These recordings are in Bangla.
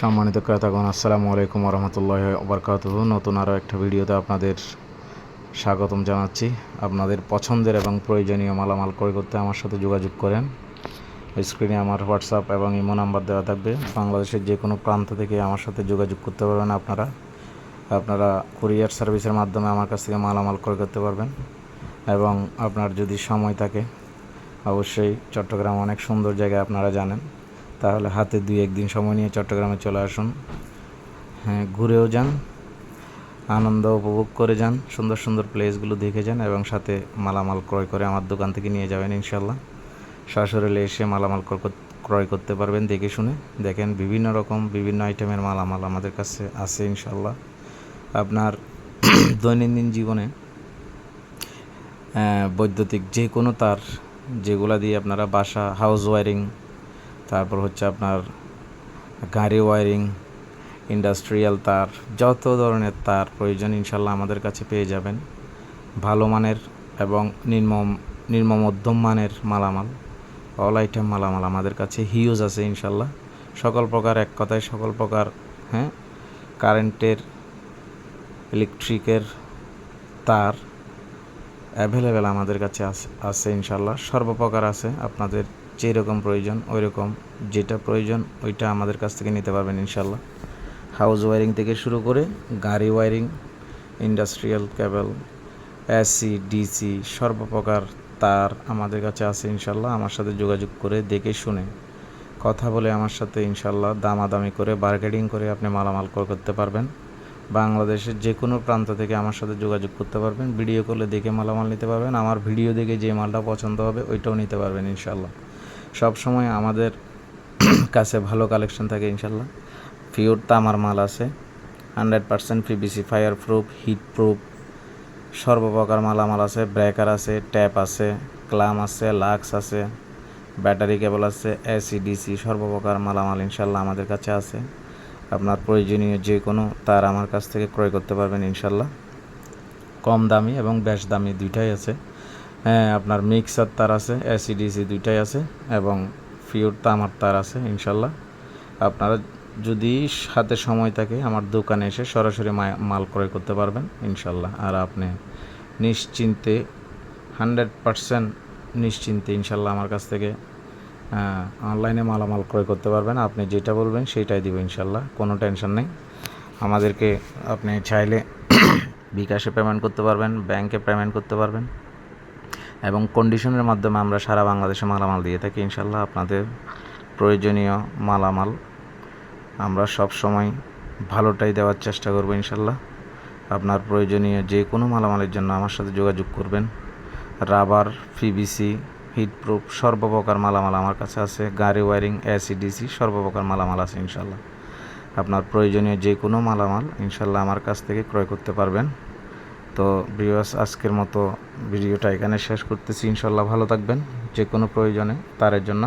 সম্মানিত ক্রেতাগণ, আসসালামু আলাইকুম রহমতুল্লাহ বরকাত নতুন আরও একটা ভিডিওতে আপনাদের স্বাগতম জানাচ্ছি। আপনাদের পছন্দের এবং প্রয়োজনীয় মালামাল ক্রয় করতে আমার সাথে যোগাযোগ করেন। স্ক্রিনে আমার হোয়াটসঅ্যাপ এবং ইমো নাম্বার দেওয়া থাকবে। বাংলাদেশের যে কোনো প্রান্ত থেকে আমার সাথে যোগাযোগ করতে পারবেন আপনারা। আপনারা কুরিয়ার সার্ভিসের মাধ্যমে আমার কাছ থেকে মালামাল ক্রয় করতে পারবেন। এবং আপনার যদি সময় থাকে, অবশ্যই চট্টগ্রাম অনেক সুন্দর জায়গা আপনারা জানেন। তাহলে হাতে দুই একদিন সময় নিয়ে চট্টগ্রামে চলে আসুন। হ্যাঁ ঘুরেও যান, আনন্দ উপভোগ করে যান, সুন্দর সুন্দর প্লেসগুলো দেখে যান এবং সাথে মালামাল ক্রয় করে আমার দোকান থেকে নিয়ে যাবেন ইনশাল্লাহ সরাসরি এসে মালামাল ক্রয় করতে পারবেন দেখে শুনে। দেখেন বিভিন্ন রকম, বিভিন্ন আইটেমের মালামাল আমাদের কাছে আছে ইনশাল্লাহ আপনার দৈনন্দিন জীবনে বৈদ্যুতিক যে কোনো তার যেগুলা দিয়ে আপনারা বাসা হাউস ওয়ারিং তারপর হচ্ছে আপনার গাড়ি ওয়ারিং ইন্ডাস্ট্রিয়াল তার, যত ধরনের তার প্রয়োজন ইনশাল্লাহ আমাদের কাছে পেয়ে যাবেন। ভালো মানের এবং নিম্ন নিম্ন মধ্যম মানের মালামাল অল আইটেম মালামাল আমাদের কাছে হিউজ আছে ইনশাল্লাহ। সকল প্রকার এক কথায় সকল প্রকার হ্যাঁ কারেন্টের ইলেকট্রিকের তার অ্যাভেলেবেল আমাদের কাছে আছে আছে ইনশাল্লাহ। সর্বপ্রকার আছে আপনাদের যেই রকম প্রয়োজন ওই রকম যেটা প্রয়োজন, ওইটা আমাদের কাছ থেকে নিতে পারবেন ইনশাল্লাহ হাউস ওয়ারিং থেকে শুরু করে গাড়ি wiring, industrial cable, AC, DC, সর্বপ্রকার তার আমাদের কাছে আছে ইনশাল্লাহ আমার সাথে যোগাযোগ করে দেখে শুনে কথা বলে আমার সাথে ইনশাল্লাহ দামাদামি করে বার্গেনিং করে আপনি মালামাল করতে পারবেন। বাংলাদেশের যে কোনো প্রান্ত থেকে আমার সাথে যোগাযোগ করতে পারবেন ভিডিও কলে দেখে মালামাল নিতে পারবেন, আমার ভিডিও দেখে যে মালটা পছন্দ হবে ওইটাও নিতে পারবেন ইনশাল্লাহ সব সময় আমাদের কাছে ভালো কালেকশন থাকে ইনশাল্লাহ। পিওর তামার মাল আছে। Hundred percent PVC fire proof heat proof সর্বপ্রকার মালামাল আছে ব্রেকার আছে ট্যাপ আছে ক্লাম আছে লাক্স আছে ব্যাটারি কেবল আছে এসি ডিসি সর্বপ্রকার মালামাল ইনশাল্লাহ আমাদের কাছে আছে। আপনার প্রয়োজনীয় যে কোনো তার আমার কাছ থেকে ক্রয় করতে পারবেন ইনশাল্লাহ। কম দামি এবং বেশ দামি দুইটাই আছে। হ্যাঁ আপনার মিক্সার তার আছে, এসিডিসি দুইটাই আছে এবং ফিউর তামার তার আছে, ইনশাল্লাহ। আপনারা যদি হাতে সময় থাকে আমার দোকানে এসে সরাসরি মাল ক্রয় করতে পারবেন, ইনশাল্লাহ। আর আপনি নিশ্চিন্তে, হান্ড্রেড পারসেন্ট নিশ্চিন্তে, ইনশাল্লাহ আমার কাছ থেকে অনলাইনে মালামাল ক্রয় করতে পারবেন। আপনি যেটা বলবেন সেটাই দিব, ইনশাল্লাহ। কোনো টেনশন নেই। আমাদেরকে আপনি চাইলে বিকাশে পেমেন্ট করতে পারবেন, ব্যাংকে পেমেন্ট করতে পারবেন। এবং কন্ডিশনের মাধ্যমে আমরা সারা বাংলাদেশে মালামাল দিয়ে থাকি ইনশাল্লাহ আপনাদের প্রয়োজনীয় মালামাল আমরা সব সময় ভালোটাই দেওয়ার চেষ্টা করব ইনশাল্লাহ আপনার প্রয়োজনীয় যে কোনো মালামালের জন্য আমার সাথে যোগাযোগ করবেন। রাবার পিভিসি হিটপ্রুফ সর্বপ্রকার মালামাল আমার কাছে আছে। গাড়ি ওয়ারিং এসিডিসি সর্বপ্রকার মালামাল আছে ইনশাল্লাহ আপনার প্রয়োজনীয় যে কোনো মালামাল ইনশাল্লাহ আমার কাছ থেকে ক্রয় করতে পারবেন। তো ভিউয়ার্স আজকের মতো ভিডিওটা এখানে শেষ করতেছি। ইনশাল্লাহ ভালো থাকবেন যে কোনো প্রয়োজনে, তারের জন্য।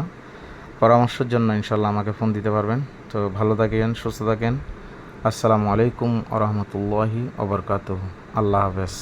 পরামর্শের জন্য ইনশাল্লাহ আমাকে ফোন দিতে পারবেন। তো ভালো থাকেন, সুস্থ থাকেন। আসসালামু আলাইকুম আ রহমতুল্লাহি আবরকাত আল্লাহ হাফেজ।